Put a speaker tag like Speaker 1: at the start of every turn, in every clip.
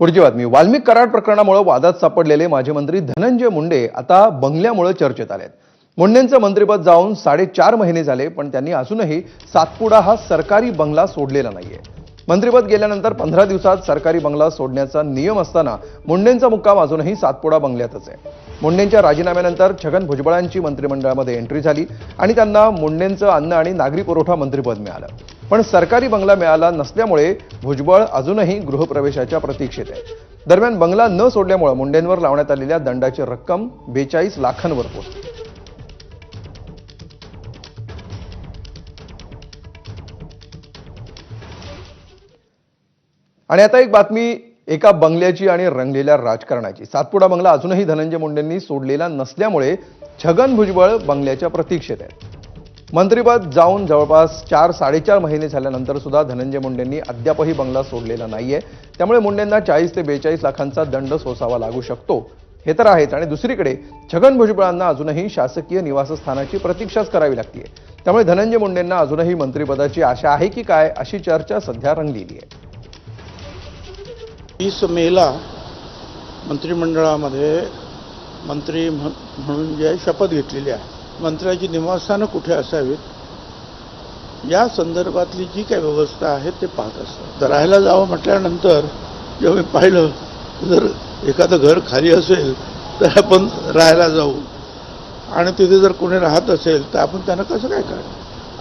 Speaker 1: पुढची बातमी. वाल्मिक कराड प्रकरणामुळे वादात सापडलेले माजी मंत्री धनंजय मुंडे आता बंगल्यामुळे चर्चेत आलेत. मुंडेंचं मंत्रिपद जाऊन साडेचार महिने झाले पण त्यांनी अजूनही सातपुडा हा सरकारी बंगला सोडलेला नाहीये. मंत्रिपद गेल्यानंतर पंधरा दिवसात सरकारी बंगला सोडण्याचा नियम असताना मुंडेंचा मुक्काम अजूनही सातपुडा बंगल्यातच आहे. मुंडेंच्या राजीनाम्यानंतर छगन भुजबळांची मंत्रिमंडळामध्ये एंट्री झाली आणि त्यांना मुंडेंचं अन्न आणि नागरी पुरवठा मंत्रिपद मिळालं. पण सरकारी बंगला मिळाला नसल्यामुळे भुजबळ अजूनही गृहप्रवेशाच्या प्रतीक्षेत आहे. दरम्यान बंगला न सोडल्यामुळे मुंडेंवर लावण्यात आलेल्या दंडाची रक्कम बेचाळीस लाखांवर पोहोचली. आणि आता एक बातमी एका बंगल्याची आणि रंगलेल्या राजकारणाची. सातपुडा बंगला अजूनही धनंजय मुंडेंनी सोडलेला नसल्यामुळे छगन भुजबळ बंगल्याच्या प्रतीक्षेत आहेत. मंत्रिपद जाऊन जवळपास चार साडेचार महिने झाल्यानंतर सुद्धा धनंजय मुंडेंनी अद्यापही बंगला सोडलेला नाहीये. त्यामुळे मुंडेंना चाळीस ते बेचाळीस लाखांचा दंड सोसावा लागू शकतो. हे तर आहेच. आणि दुसरीकडे छगन भुजबळांना अजूनही शासकीय निवासस्थानाची प्रतीक्षाच करावी लागते त्यामुळे धनंजय मुंडेंना अजूनही मंत्रिपदाची आशा आहे की काय अशी चर्चा सध्या रंगलेली आहे.
Speaker 2: वीस मेला मंत्रिमंडळामध्ये मंत्री म्हणून जे शपथ घेतलेली आहे. मंत्र्याची निवासस्थानं कुठे असावीत? या संदर्भातली जी काही व्यवस्था आहे ते पाहत असतात तर राहायला जावं म्हटल्यानंतर जेव्हा मी पाहिलं जर एखादं घर खाली असेल तर आपण राहायला जाऊ. आणि तिथे जर कोणी राहत असेल तर आपण त्यांना कसं काय काय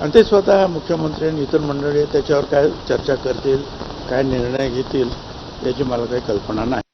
Speaker 2: आणि ते स्वतः मुख्यमंत्री आणि इतर मंडळी त्याच्यावर काय चर्चा करतील काय निर्णय घेतील याची मला काही कल्पना नाही.